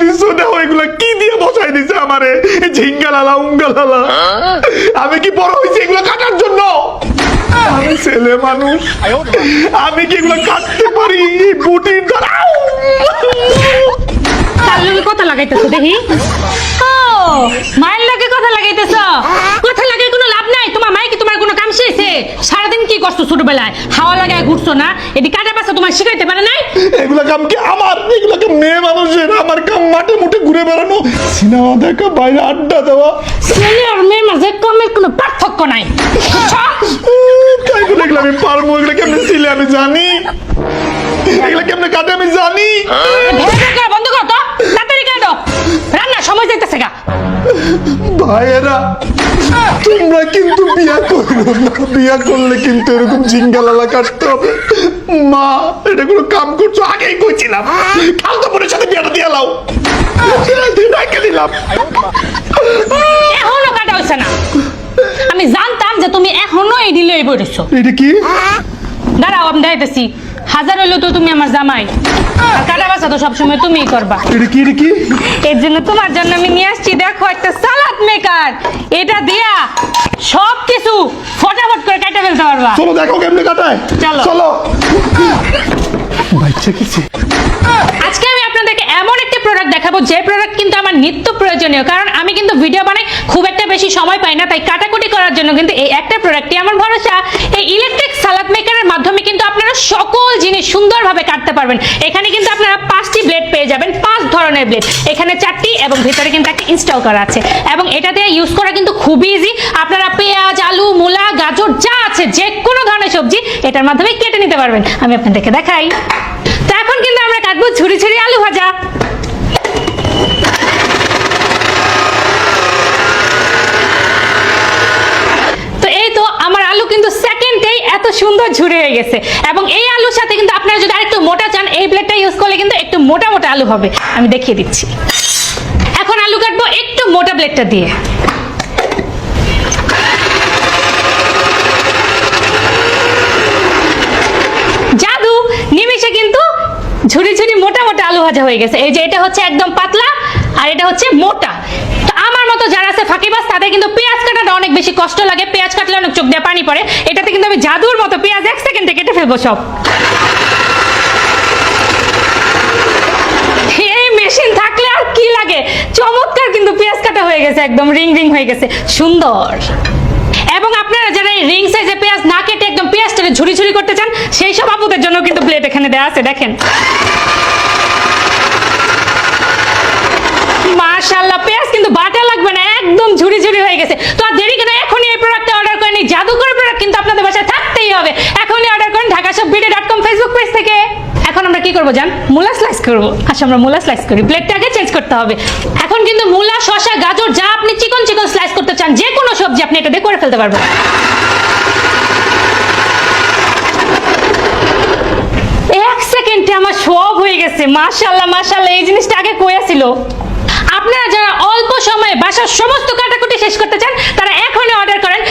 দিছো দেখো এগুলা কি দিয়ে বসাই দিছে আমারে? ঝিঙ্গালালা উঙ্গালালা। আমি কি বড় হয়েছি এগুলো কাটার জন্য? আমি ছেলে মানুষ। আমি কি এগুলো কাটতে পারি? এই বুটির দ্বারা তার লগে কথা লাগাইতেছো দেখি। ও মায়ের লগে কথা লাগাইতেছ। কথা লাগাই কোনো লাভ নাই। তোমার মাই কি তোমার কোনো কাম শেষে? সারাদিন কি করছ ছোটবেলায়? হাওয়া লাগায় ঘুরছো না? এটি কাটা তোমার শিখাইতে পারে নাই? এগুলা কাম কি আমার? এগুলা কাম মেয়ে মানুষের। আমার কাম মাঠে মুঠে ঘুরে বেড়ানো। সিনেমা দেখা বাইরে আড্ডা দেওয়া। ছেলে আর মেয়ের মাঝে কামের কোনো পার্থক্য নাই? তাই বলে এগুলো আমি পারব এগুলো কেমনে ছিলে আমি জানি। এগুলো কেমনে কাটে আমি জানি। ভেবে করা বন্ধ করো তো। তাড়াতাড়ি কাটো রান্নার সময় যাইতেছে গা। ভাইয়েরা তোমরা কিন্তু বিয়া করো না। বিয়া করলে কিন্তু এরকম ঝিঙ্গালালা কাটতে হবে। মা এটা কোনো কাম করছ? আগেই কইছিলাম। কাল তো বোনের সাথে বিয়াটা দিয়ে লাও। রেখে দিলাম। এখনও কাটা হইছে না। আমি জানতাম যে তুমি এখনও এই ডিলে বইরেছো এটা কি? দাঁড়াও আমি দেখাইতেছি। হাজার হইলেও তো তুমি আমার জামাই। আর কাটা বাসা তো সবসময় তুমিই করবা। এটা কি এটা কি? এর জন্য তোমার জন্য আমি নিয়ে আসছি দেখো একটা সালাদ মেকার এটা দিয়া সব কিছু ফটাফট করে কেটে ফেলতে পারবা। চলো দেখো কেমনে কাটায়। চলো। চলো। বাচ্চা কিছু আজকে আমি আপনাদেরকে এমন একটি প্রোডাক্ট দেখাবো যে প্রোডাক্ট কিন্তু আমার নিত্য প্রয়োজনীয়। কারণ আমি কিন্তু ভিডিও বানাই খুব একটা বেশি সময় পাই না, তাই কাটাকুটি করার জন্য কিন্তু এই একটা প্রোডাক্টই আমার ভরসা। এই ইলেকট্রিক সালাদ মেকারের মাধ্যমে কিন্তু আপনারা সকল জিনিস সুন্দরভাবে কাটতে পারবেন। এখানে কিন্তু আপনারা পাঁচটি ব্লেড পেয়ে যাবেন, পাঁচ ধরনের ব্লেড এখানে চারটি এবং ভিতরে কিন্তু একটা ইনস্টল করা আছে। এবং এটা দিয়ে ইউজ করা কিন্তু খুবই ইজি আপনারা পেঁয়াজ, আলু, মূলা, গাজর, যা আছে যে কোনো ধরনের সবজি এটার মাধ্যমে কেটে নিতে পারবেন। আমি আপনাদেরকে দেখাই। তো এখন কিন্তু আমরা কাটবো ঝুরি ঝুরি আলু ভাজা তো এই তো আমার আলু কিন্তু সেকেন্ডেই এত সুন্দর ঝুরে হয়ে গেছে। এবং এই আলুর সাথে কিন্তু আপনারা যদি আরেকটু মোটা চান, এই ব্লেডটা ইউজ করলে কিন্তু একটু মোটা মোটা আলু হবে। আমি দেখিয়ে দিচ্ছি। এখন আলু কাটবো একটু মোটা ব্লেডটা দিয়ে। জাদু, নিমিষে কিন্তু ঝুরি ঝুরি মোটা মোটা আলু ভাজা হয়ে গেছে। এই যে এটা হচ্ছে একদম পাতলা আর এটা হচ্ছে মোটা। আমার মতো যারা আছে ফাঁকিবাজ, তাদের কিন্তু পেঁয়াজ কাটাটা অনেক বেশি কষ্ট লাগে। পেঁয়াজ কাটলে অনেক চোখ দিয়ে পানি পড়ে। এটাতে কিন্তু আমি জাদুর মতো পেঁয়াজ এক সেকেন্ডে কেটে ফেলব সব। এই মেশিন থাকলে আর কি লাগে? চমৎকার কিন্তু পেঁয়াজ কাটা হয়ে গেছে, একদম রিং রিং হয়ে গেছে। সুন্দর। এবং আপনারা যারা এই রিং সাইজে পেঁয়াজ না কেটে একদম পেঁয়াজটাকে ঝুরি ঝুরি করতে চান, সেই সব আপুদের জন্য কিন্তু প্লেট এখানে দেওয়া আছে, দেখেন। মাশাআল্লাহ, পেঁয়াজ কিন্তু বাটা লাগবে না, একদম ঝুরি ঝুরি হয়ে গেছে। তো আর দেরি কেন, এখনই এই প্রোডাক্টটা অর্ডার করে নিই জাদুকর প্রোডাক্ট কিন্তু আপনাদের বাসায় থাকতেই হবে। এখনই অর্ডার করুন ঢাকা সব video dot com Facebook page থেকে। এখন আমরা কি করব জান? মূলা স্লাইস করব। আচ্ছা আমরা মূলা স্লাইস করি। প্লেটটা আগে চেঞ্জ করতে হবে। এখন কিন্তু মূলা, শসা, গাজর, যা আপনি চিকন চিকন স্লাইস করতে চান, যে কোনো সবজি আপনি এটা দিয়ে করে ফেলতে পারবেন। এক সেকেন্ডে আমার সব হয়ে গেছে। মাশাল্লাহ মাশাল্লাহ এই জিনিসটা আগে কয়া ছিল। সময়ে বাসার সমস্ত কাটাকুটি শেষ করতে চান তারা এখনই অর্ডার করেন।